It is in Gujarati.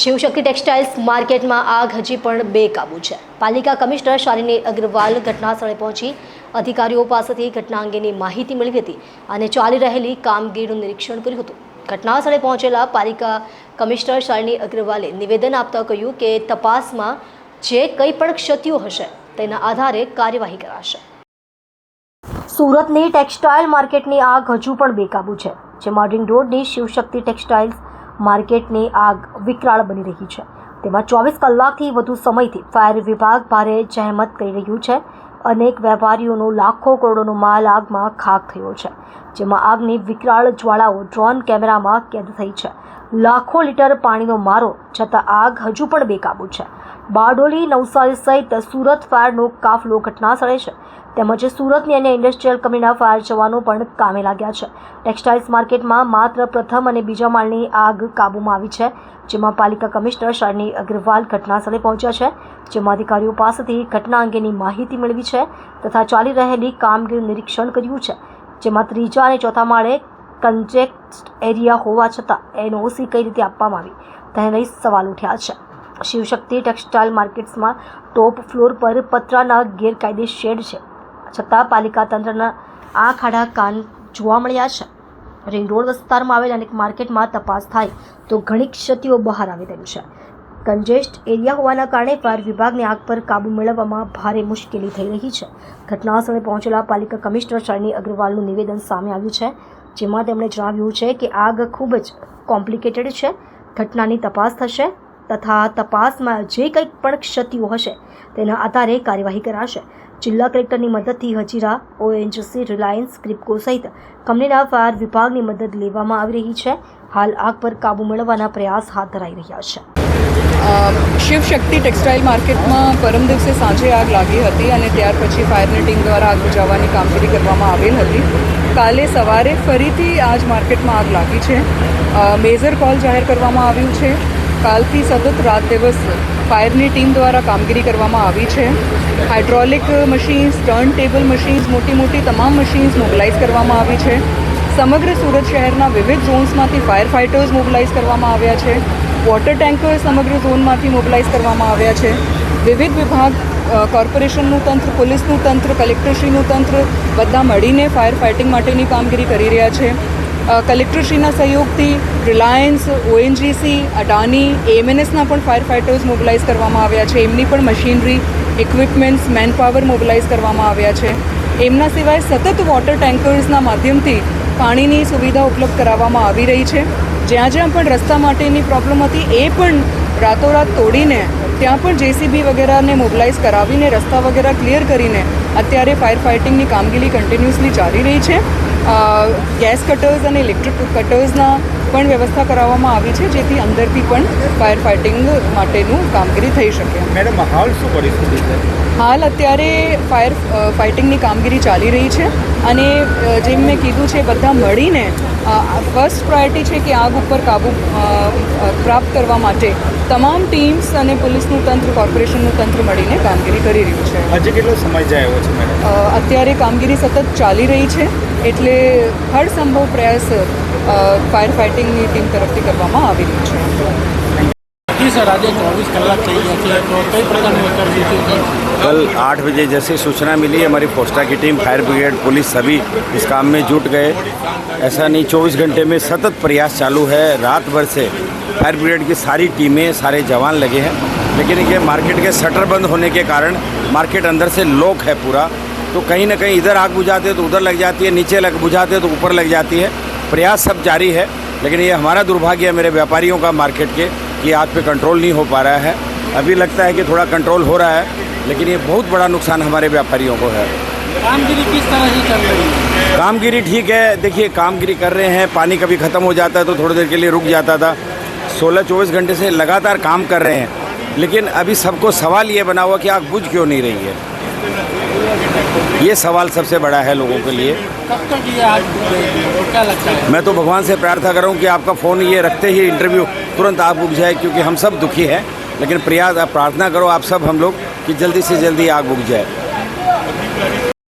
શિવશક્તિ ટેક્સટાઇલ્સ માર્કેટમાં આગ હજી પણ બેકાબુ છે. પાલિકા કમિશનર શાલિની અગ્રવાલ ઘટનાસ્થળે પહોંચી અધિકારીઓ પાસેથી ઘટના અંગેની માહિતી મેળવી હતી અને ચાલી રહેલી કામગીરીનું નિરીક્ષણ કર્યું હતું. ઘટનાસ્થળે પહોંચેલા પાલિકા કમિશનર શાલિની અગ્રવાલે નિવેદન આપતા કહ્યું કે તપાસમાં જે કંઈ પણ ક્ષતિઓ હશે તેના આધારે કાર્યવાહી કરાશે. સુરતની ટેક્સટાઇલ માર્કેટની આગ હજુ પણ બેકાબુ છે. જેમાં રિંગ રોડની શિવશક્તિ ટેક્સટાઇલ્સ માર્કેટની આગ વિકરાળ બની રહી છે. તેમાં ચોવીસ કલાકથી વધુ સમયથી ફાયર વિભાગ ભારે જહેમત કરી રહ્યું છે. અનેક વેપારીઓનો લાખો કરોડોનો માલ આગમાં ખાક થયો છે, જેમાં આગની વિકરાળ જ્વાળાઓ ડ્રોન કેમેરામાં કેદ થઈ છે. લાખો લીટર પાણીનો મારો, છતાં આગ હજુ પણ બેકાબૂ છે. બારડોલી નવસારી સહિત સુરત ફાયરનો કાફલો ઘટનાસ્થળે છે. તેમજ સુરતની અન્ય ઇન્ડસ્ટ્રીયલ કંપનીના ફાયર જવાનો પણ કામે લાગ્યા છે. ટેક્સટાઇલ્સ માર્કેટમાં માત્ર પ્રથમ અને બીજા માળની આગ કાબૂમાં આવી છે, જેમાં પાલિકા કમિશનર શરણી અગ્રવાલ ઘટનાસ્થળે પહોંચ્યા છે, જેમાં અધિકારીઓ પાસેથી ઘટના અંગેની માહિતી મેળવી છે, તથા ચાલી રહેલી કામગીરીનું નિરીક્ષણ કર્યું છે, જેમાં ત્રીજા અને ચોથા માળે કન્જેક્ટ એરિયા હોવા છતાં એનઓસી કઈ રીતે આપવામાં આવી? તેને લઈ સવાલ ઉઠ્યા છે. શિવશક્તિ ટેક્સટાઇલ માર્કેટ્સમાં ટોપ ફ્લોર પર પતરાના ગેરકાયદે શેડ છે. છતાં પાલિકા તંત્રના આ ખાડા કાન જોવા મળ્યા છે. રિંગ રોડ વિસ્તારમાં આવેલ અનેક માર્કેટમાં તપાસ થાય તો ઘણી ક્ષતિઓ બહાર આવી તેમ છે. કન્જેસ્ટ એરિયા હોવાના કારણે ફાયર વિભાગને આગ પર કાબુ મેળવવામાં ભારે મુશ્કેલી થઈ રહી છે. ઘટનાસ્થળે પહોંચેલા પાલિકા કમિશનર શાલિની અગ્રવાલનું નિવેદન સામે આવ્યું છે. જેમાં તેમણે જણાવ્યું છે કે આગ ખૂબ જ કોમ્પ્લિકેટેડ છે, ઘટનાની તપાસ થશે તથા તપાસમાં જે કંઈ પણ ક્ષતિઓ હશે તેના આધારે કાર્યવાહી કરાશે. જિલ્લા કલેક્ટરની મદદથી હજીરા ઓએનજીસી રિલાયન્સ ક્રિપકો સહિત કંપનીના ફાયર વિભાગની મદદ લેવામાં આવી રહી છે. હાલ આગ પર કાબૂ મેળવવાના પ્રયાસ હાથ ધરાઈ રહ્યા છે. શિવશક્તિ શિવ શક્તિ ટેક્સટાઇલ માર્કેટમાં પરમ દિવસે સાંજે આગ લાગી હતી અને ત્યાર પછી ફાયરની ટીમ દ્વારા આગ બુજાવવાની કામગીરી કરવામાં આવેલ હતી. કાલે સવારે ફરીથી આજ માર્કેટમાં આગ લાગી છે. મેજર કોલ જાહેર કરવામાં આવ્યું છે. કાલથી સતત રાત દિવસ ફાયરની ટીમ દ્વારા કામગીરી કરવામાં આવી છે. Hydraulic machines, turn table machines, મોટી મોટી તમામ મશીન્સ મોબિલાઇઝ કરવામાં આવી છે. સમગ્ર સુરત શહેરના વિવિધ ઝોન્સમાંથી ફાયર ફાઇટર્સ મોબિલાઇઝ કરવામાં આવ્યા છે. વોટર ટેન્કર સમગ્ર ઝોનમાંથી મોબિલાઇઝ કરવામાં આવ્યા છે. વિવિધ વિભાગ કોર્પોરેશનનું તંત્ર, પોલીસનું તંત્ર, કલેક્ટરશ્રીનું તંત્ર બધા મળીને ફાયર ફાઇટિંગ માટેની કામગીરી કરી રહ્યા છે. કલેક્ટરશ્રીના સહયોગથી રિલાયન્સ, ઓએનજીસી અડાની એએમએનએસના પણ ફાયર ફાઇટર્સ મોબિલાઇઝ કરવામાં આવ્યા છે. એમની પણ મશીનરી, ઇક્વિપમેન્ટ્સ, મેનપાવર મોબિલાઇઝ કરવામાં આવ્યા છે. એમના સિવાય સતત વોટર ટેન્કર્સના માધ્યમથી પાણીની સુવિધા ઉપલબ્ધ કરાવવામાં આવી રહી છે. જ્યાં જ્યાં પણ રસ્તા માટેની પ્રોબ્લેમ હતી, એ પણ રાતોરાત તોડીને ત્યાં પણ જેસીબી વગેરેને મોબિલાઇઝ કરાવીને, રસ્તા વગેરે ક્લિયર કરીને અત્યારે ફાયર ફાઇટિંગની કામગીરી કન્ટિન્યુઅસલી ચાલી રહી છે. ગેસ કટર્સ અને ઇલેક્ટ્રિક કટર્સના પણ વ્યવસ્થા કરાવવામાં આવી છે, જેથી અંદરથી પણ ફાયર ફાઇટિંગ માટેનું કામગીરી થઈ શકે. મેડમ, હાલ શું પરિસ્થિતિ છે? હાલ અત્યારે ફાયર ફાઇટિંગની કામગીરી ચાલી રહી છે અને જેમ મેં કીધું છે બધા મળીને ફર્સ્ટ પ્રાયોરિટી છે કે આગ ઉપર કાબૂ પ્રાપ્ત કરવા માટે તમામ ટીમ્સ અને પોલીસનું તંત્ર કોર્પોરેશનનું તંત્ર મળીને કામગીરી કરી રહ્યું છે. હજી કેટલો સમય જાય છે મેડમ અત્યારે કામગીરી સતત ચાલી રહી છે એટલે હર સંભવ પ્રયાસ ફાયર ફાઇટિંગની ટીમ તરફથી કરવામાં આવી રહ્યો છે. चौबीस कलाक कल आठ बजे जैसे सूचना मिली, हमारी पोस्टा की टीम, फायर ब्रिगेड, पुलिस सभी इस काम में जुट गए। ऐसा नहीं 24 घंटे में सतत प्रयास चालू है। रात भर से फायर ब्रिगेड की सारी टीमें, सारे जवान लगे हैं। लेकिन ये मार्केट के शटर बंद होने के कारण मार्केट अंदर से लॉक है पूरा। तो कहीं ना कहीं इधर आग बुझाते तो उधर लग जाती है, नीचे लग, बुझाते तो ऊपर लग जाती है। प्रयास सब जारी है, लेकिन ये हमारा दुर्भाग्य है मेरे व्यापारियों का, मार्केट के। कि आग पे कंट्रोल नहीं हो पा रहा है। अभी लगता है कि थोड़ा कंट्रोल हो रहा है लेकिन ये बहुत बड़ा नुकसान हमारे व्यापारियों को है। कामगिरी किस तरह से चल रही है? कामगिरी ठीक है देखिए कामगिरी कर रहे हैं पानी कभी ख़त्म हो जाता है तो थोड़ी देर के लिए रुक जाता था। सोलह चौबीस घंटे से लगातार काम कर रहे हैं लेकिन अभी सबको सवाल ये बना हुआ कि आग बुझ क्यों नहीं रही है? ये सवाल सबसे बड़ा है लोगों के लिए। कब तक ये आज क्या लगता है? मैं तो भगवान से प्रार्थना करूँ कि आपका फ़ोन ये रखते ही इंटरव्यू तुरंत आप बुझ जाए क्योंकि हम सब दुखी हैं। लेकिन प्रयास प्रार्थना करो आप सब हम लोग कि जल्दी से जल्दी आग बुझ जाए।